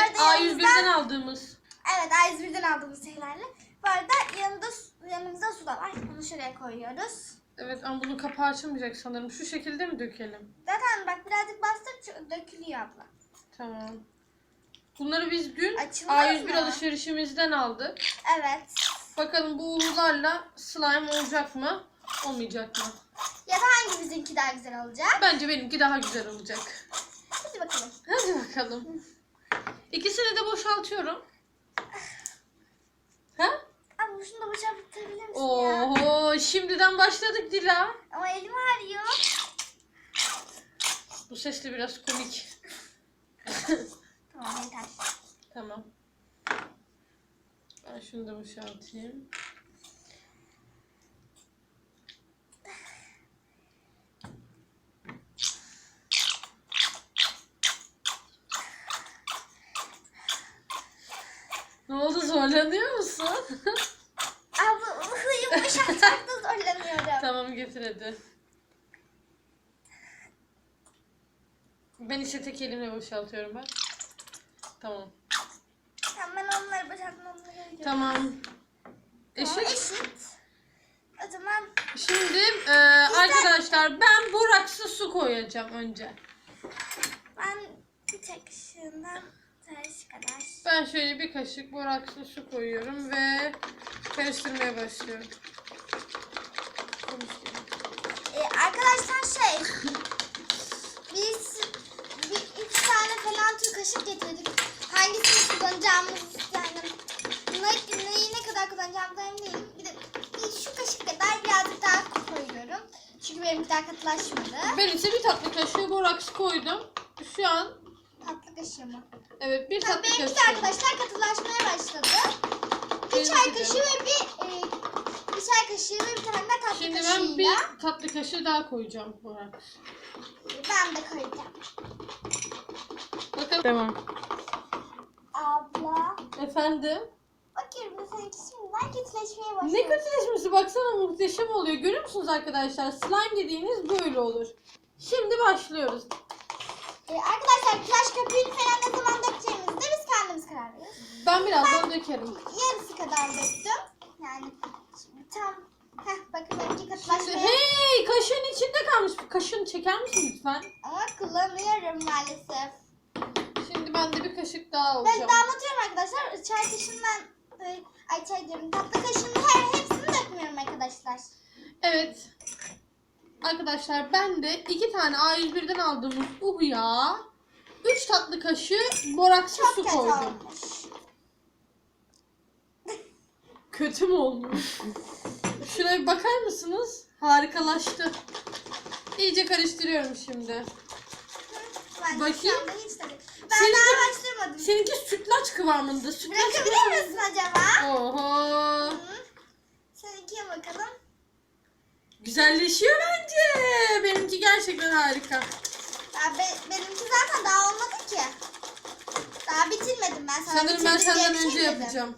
Evet arada A101'den yanımızda- aldığımız. Evet A101'den aldığımız şeylerle. Bu arada yanında, yanımızda su da var. Bunu şuraya koyuyoruz. Evet ama bunun kapağı açılmayacak sanırım. Şu şekilde mi dökelim? Zaten bak birazcık bastır dökülüyor abla. Tamam. Bunları biz dün Açılmaz A101 mı? alışverişimizden aldık. Evet. Bakalım bu uğurlarla slime olacak mı? Olmayacak mı? Ya da hangimizinki daha güzel olacak? Bence benimki daha güzel olacak. Hadi bakalım. Hadi bakalım. İkisini de boşaltıyorum. Ha? Abi şunu da boşaltabilir misin ya? Oho şimdiden başladık Dila. Ama elim ağrıyor. Bu ses de biraz komik. Tamam yeter. Tamam. Ben şunu da boşaltayım. Ne oldu musun? Abla yumuşatmakta zorlanıyorum. tamam getir hadi. Ben ise tek elimle boşaltıyorum ben. Tamam. Tamam ben onları boşaltmamı gerekiyor. Tamam. Eşit. eşit. O zaman Şimdi e, arkadaşlar ben borakslı su koyacağım önce. ben bir tek ışığından karış kadar. Ben şöyle bir kaşık borakslı su koyuyorum ve karıştırmaya başlıyorum. Ee, arkadaşlar şey biz bir üç tane falan tür kaşık getirdik. Hangisini kullanacağımız yani ne, neyi ne kadar kullanacağımdan emin değilim. Bir de bir şu kaşık kadar birazcık daha koyuyorum. Çünkü benimki daha katılaşmadı. Ben ise bir tatlı kaşığı boraks koydum. Şu an Tatlı kaşığı mı? evet bir tatlı benimki de kaşığı. arkadaşlar katılaşmaya başladı. Bir Benimki çay de. kaşığı ve bir e, bir çay kaşığı ve bir tane de tatlı Şimdi ben kaşığıyla bir tatlı kaşığı daha koyacağım boraks. ben de koyacağım. Bakalım. Tamam. Abla. Efendim? Bakıyorum da seninki şimdiden kötüleşmeye başladı. Ne kötüleşmesi baksana muhteşem oluyor. Görüyor musunuz arkadaşlar? Slime dediğiniz böyle olur. Şimdi başlıyoruz. Ee, arkadaşlar tıraş köpüğünü falan ne zaman dökeceğimizi de biz kendimiz karar veriyoruz. Ben birazdan dökerim. Yarısı kadar döktüm. Yani şimdi tam Heh, bakın benimki katılaşmaya hey kaşığın içinde kalmış. Kaşığını çeker misin lütfen? ama kullanıyorum maalesef. Şimdi ben de bir kaşık daha Ben alacağım. damlatıyorum arkadaşlar. Çay kaşığından e, ay çay diyorum tatlı kaşığının her hepsini dökmüyorum arkadaşlar. Evet. Arkadaşlar ben de iki tane A101'den aldığımız uhuya 3 tatlı kaşığı borakslı Çok su kötü koydum. olmuş. Kötü mü olmuş? Şuna bir bakar mısınız? Harikalaştı. İyice karıştırıyorum şimdi. Ben Bakayım. şu anda hiç tabii. Ben Senin daha başlamadım. Seninki sütlaç kıvamında. Sütlaç Bırakabilir misin acaba? Oho. Hı. Seninkiye bakalım. Güzelleşiyor bence. Benimki gerçekten harika. Ya be, benimki zaten daha olmadı ki. Daha bitirmedim ben sana. Sanırım ben bitirdim diye senden bir şey önce dedim. yapacağım.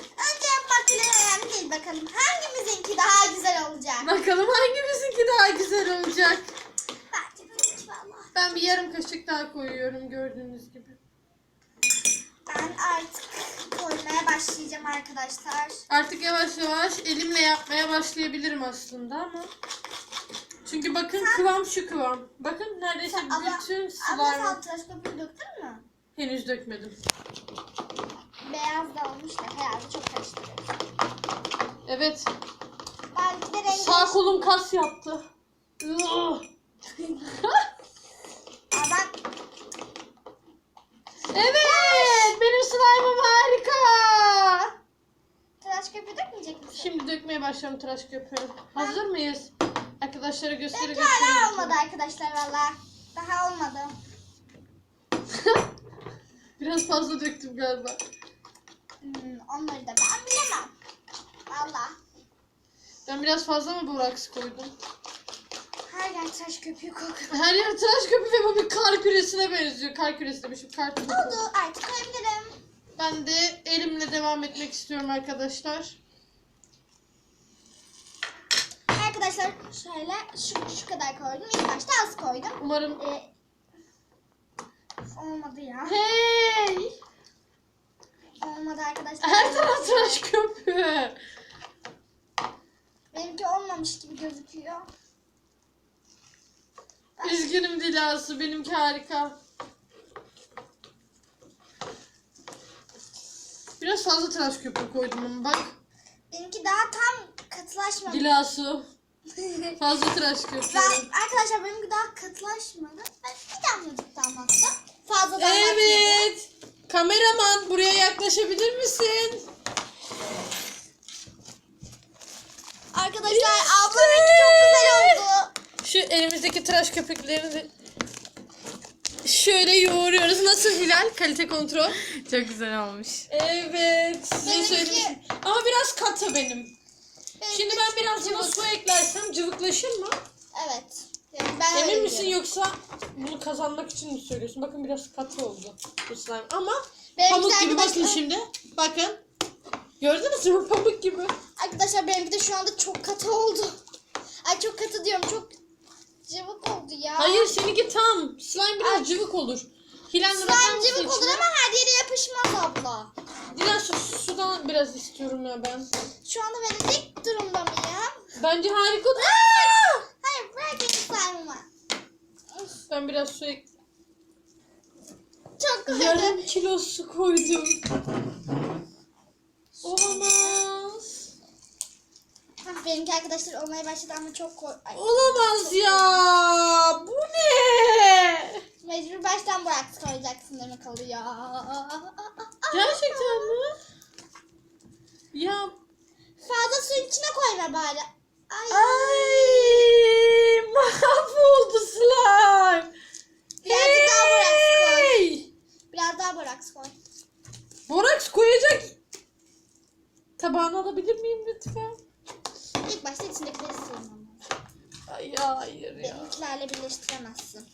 Önce yapmak bile önemli değil bakalım. Hangimizinki daha güzel olacak? Bakalım hangimizinki daha güzel olacak. Bence benimki valla. Ben bir yarım kaşık daha koyuyorum gördüğünüz gibi. Ben artık koymaya başlayacağım arkadaşlar. Artık yavaş yavaş elimle yapmaya başlayabilirim aslında ama. Çünkü bakın kıvam şu kıvam. Bakın neredeyse Sen abla, bütün abla slime sen tıraş köpüğü döktün mü? henüz dökmedim. Beyaz da olmuş da herhalde çok karıştırıyoruz. Evet. Belki de rengi... Sağ kolum kas yaptı. Aa, ben evet, benim slime'ım harika. tıraş köpüğü dökmeyecek misin? Şimdi dökmeye başlıyorum tıraş köpüğü. Hazır mıyız? Arkadaşlara gösteri Benimki gösteri. hala olmadı arkadaşlar valla. Daha olmadı. Biraz fazla döktüm galiba. Hmm, onları da ben bilemem. Valla. Ben biraz fazla mı boraks koydum? Her yer tıraş köpüğü kokuyor. Her yer tıraş köpüğü ve bu bir kar küresine benziyor. Kar küresi demişim, kar topu. Oldu artık koyabilirim. Ben de elimle devam etmek istiyorum arkadaşlar. Arkadaşlar şöyle şu, şu kadar koydum. İlk başta az koydum. Umarım... Ee, olmadı ya. Hey! Olmadı arkadaşlar. Her taraf tıraş köpüğü. Benimki olmamış gibi gözüküyor. Üzgünüm Dilasu. Benimki harika. Biraz fazla tıraş köpüğü koydum ama bak. Benimki daha tam katılaşmadı. Dilasu. Fazla tıraş köpüğü. Ben, arkadaşlar benimki daha katılaşmadı. Ben bir damlacık damlattım. Fazla damlatmadım. Evet. Kameraman buraya yaklaşabilir misin? Arkadaşlar İşte. ablamınki çok güzel oldu. Şu elimizdeki tıraş köpüklerini şöyle yoğuruyoruz. Nasıl Hilal? Kalite kontrol. Çok güzel olmuş. Evet. Size Benimki- söylemiştim. Ama biraz katı benim. Şimdi ben biraz buna cıvık. su eklersem cıvıklaşır mı? Evet. Yani ben öyle Emin misin diyorum. yoksa bunu kazanmak için mi söylüyorsun? Bakın biraz katı oldu bu slime ama Benimki pamuk gibi bakın arkadaşlar- şimdi. Bakın. Gördünüz mü pamuk gibi. Arkadaşlar benimki de şu anda çok katı oldu. Ay çok katı diyorum çok cıvık oldu ya. Hayır seninki tam. Slime biraz Ay. cıvık olur. Hilal Slime cıvık olur ama her yere yapışmaz abla. Biraz su, sudan biraz istiyorum ya ben. Şu anda verecek durumda mıyım? Bence harika. Aa! Hayır bırak benim slime'ımı. Ben biraz su ek... Çok güzel. Yarım kilo su koydum. Olamaz. Hah, Benimki arkadaşlar olmaya başladı ama çok. Ay, Olamaz ya. Bu ne? mecbur baştan bırak koyacaksın demek oluyor. Gerçekten mi? Ya. Fazla suyun içine koyma bari. Ay. Ay mahvoldu slime. Birazcık daha boraks koy. Hey! Biraz daha boraks koy. Boraks koyacak. Tabağını alabilir miyim lütfen? Başta içindekileri silmem. Ay hayır ya. Benimkilerle birleştiremezsin.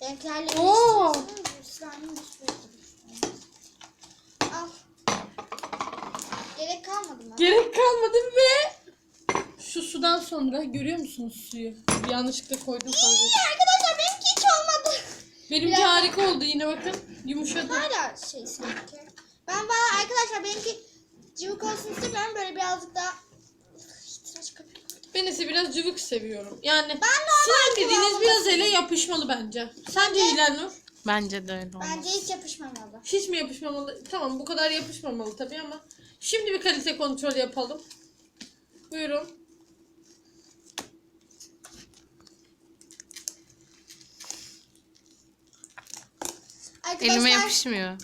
Benimkilerle Oo. birleştiremezsin. Al. Gerek kalmadı mı? Gerek kalmadı ve şu sudan sonra görüyor musunuz suyu? Yanlışlıkla koydum fazla. İyi arkadaşlar benimki hiç olmadı. Benimki Biraz- harika oldu yine bakın. Yumuşadı. Hala şey sanki. Ben bana arkadaşlar benimki cıvık olsun istemiyorum. Böyle birazcık daha. Ben ise biraz cıvık seviyorum. Yani Ben normal kıvamında biraz ele yapışmalı bence. Sence Hilal Nur? Bence de öyle olmuş. Bence hiç yapışmamalı. Hiç mi yapışmamalı? Tamam bu kadar yapışmamalı tabii ama şimdi bir kalite kontrol yapalım. Buyurun. Arkadaşlar, Elime yapışmıyor.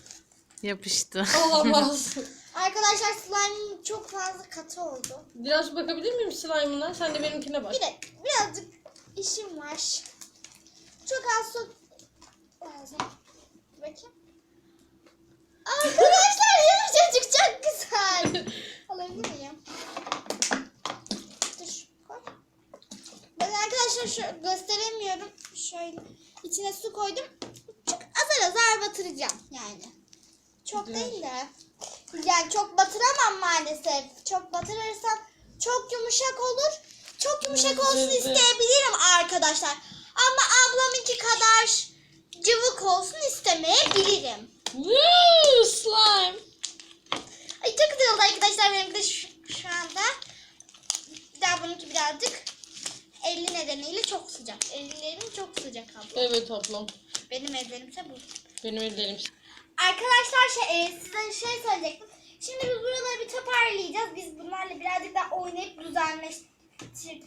Yapıştı. Olamaz. Arkadaşlar slime çok fazla katı oldu. Biraz bakabilir miyim slime'ına? Sen de benimkine bak. Bir de birazcık işim var. Çok az su. Bakayım. Arkadaşlar yumuşacık çok güzel. Alabilir miyim? Dur koy. Ben arkadaşlar şu gösteremiyorum. Şöyle içine su koydum. Çok azar azar batıracağım yani. Çok değil de. Yani çok batıramam maalesef. Çok batırırsam çok yumuşak olur. Çok yumuşak olsun isteyebilirim arkadaşlar. Ama ablamınki kadar cıvık olsun istemeyebilirim. Woo, slime. Ay çok güzel oldu arkadaşlar benimki de şu, şu anda. Bir daha bununki birazcık elli nedeniyle çok sıcak. Ellerim çok sıcak abla. Evet ablam. Benim ellerimse bu. Benim ellerim. Arkadaşlar şey, e, size şey söyleyecektim. Şimdi biz buraları bir toparlayacağız. Biz bunlarla birazcık daha oynayıp düzenleştireceğiz.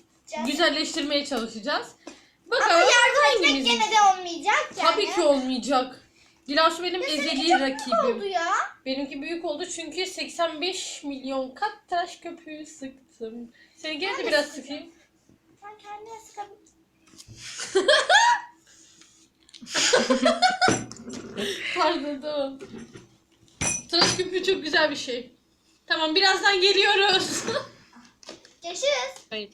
Güzelleştirmeye çalışacağız. Ama Bakalım yardım etmek hangimizin- gene de olmayacak yani. Tabii ki olmayacak. Dilasu benim seninki ezeli çok rakibim. oldu ya. Benimki büyük oldu çünkü 85 milyon kat tıraş köpüğü sıktım. Seninkine de biraz sıkayım. Sen kendine sıkabilirsin. Pardon tamam. Tıraş köpüğü çok güzel bir şey. Tamam birazdan geliyoruz. Görüşürüz. Hayır.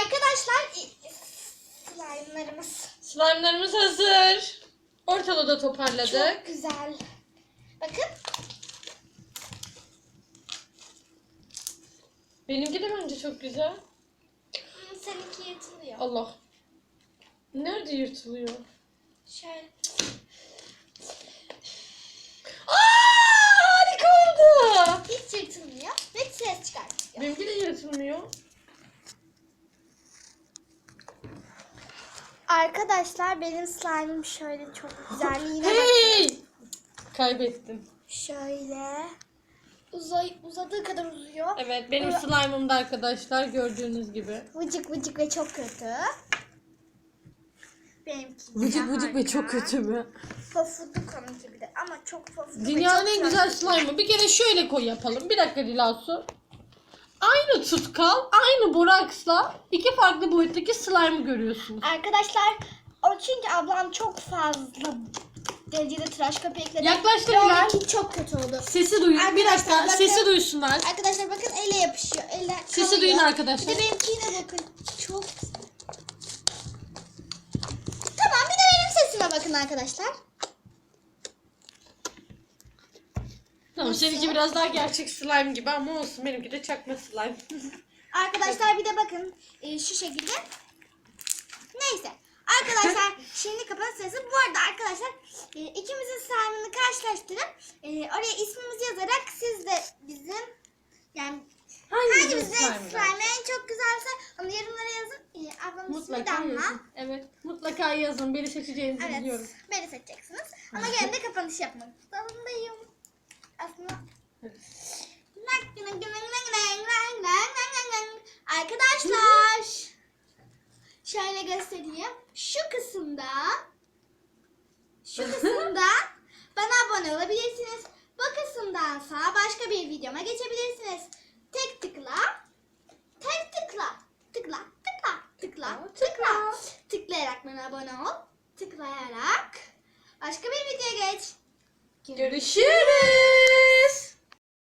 Arkadaşlar i- slime'larımız Slime'larımız hazır. Ortalığı da toparladık. çok güzel. Bakın. Benimki de bence çok güzel. Hmm, Seninki yırtılıyor. Allah. Nerede yırtılıyor? Şöyle. Aa, harika oldu. Hiç yırtılmıyor ve ses çıkartıyor. Benimki de yırtılmıyor. Arkadaşlar benim slime'ım şöyle çok güzelliğine bakın. Hey! Kaybettim. Şöyle. Uzay, uzadığı kadar uzuyor. Evet benim slime'ım da arkadaşlar gördüğünüz gibi. Vıcık vıcık ve çok kötü. Benimki Vıcık vıcık ve çok kötü mü? Pofuduk onunki bir de ama çok pofuduk Dünyanın en güzel slime'ı. Bir kere şöyle koy yapalım. Bir dakika Dilasu. Aynı tutkal, aynı boraksla iki farklı boyuttaki slime'ı görüyorsunuz. Arkadaşlar o çünkü ablam çok fazla derecede tıraş köpüğü ekledi. Yaklaştı Ve Hilal. onunki çok kötü oldu. Sesi duyun. Bir dakika Arkadaşlar bakın. sesi duysunlar. Arkadaşlar bakın elle yapışıyor. Elle Sesi kalıyor. duyun Bir arkadaşlar. de benimkine bakın. Çok güzel. Tamam bir de benim sesime bakın arkadaşlar. Tamam seninki biraz daha gerçek slime gibi ama olsun benimki de çakma slime. Arkadaşlar bir de bakın e, şu şekilde. Neyse. Arkadaşlar şimdi kapanış sesi. Bu arada arkadaşlar e, ikimizin slime'ını karşılaştırıp e, oraya ismimizi yazarak siz de bizim yani Hangisi hangimizin slime? slime en çok güzelse onu yorumlara yazın. E, ablamın ismi Mutlaka Damla. yazın. Evet yazın. Beni seçeceğinizi Evet. biliyorum. Beni seçeceksiniz. Ama gene de kapanış yapmak zorundayım. Aslında Arkadaşlar şöyle göstereyim. Şu kısımda şu kısımda bana abone olabilirsiniz. Bu kısımdansa başka bir videoma geçebilirsiniz. Tek tıkla. Tek tıkla. Tıkla. Tıkla. Tıkla. Tıkla. Tıklayarak bana abone ol. Tıklayarak başka bir videoya geç. Görüşürüz.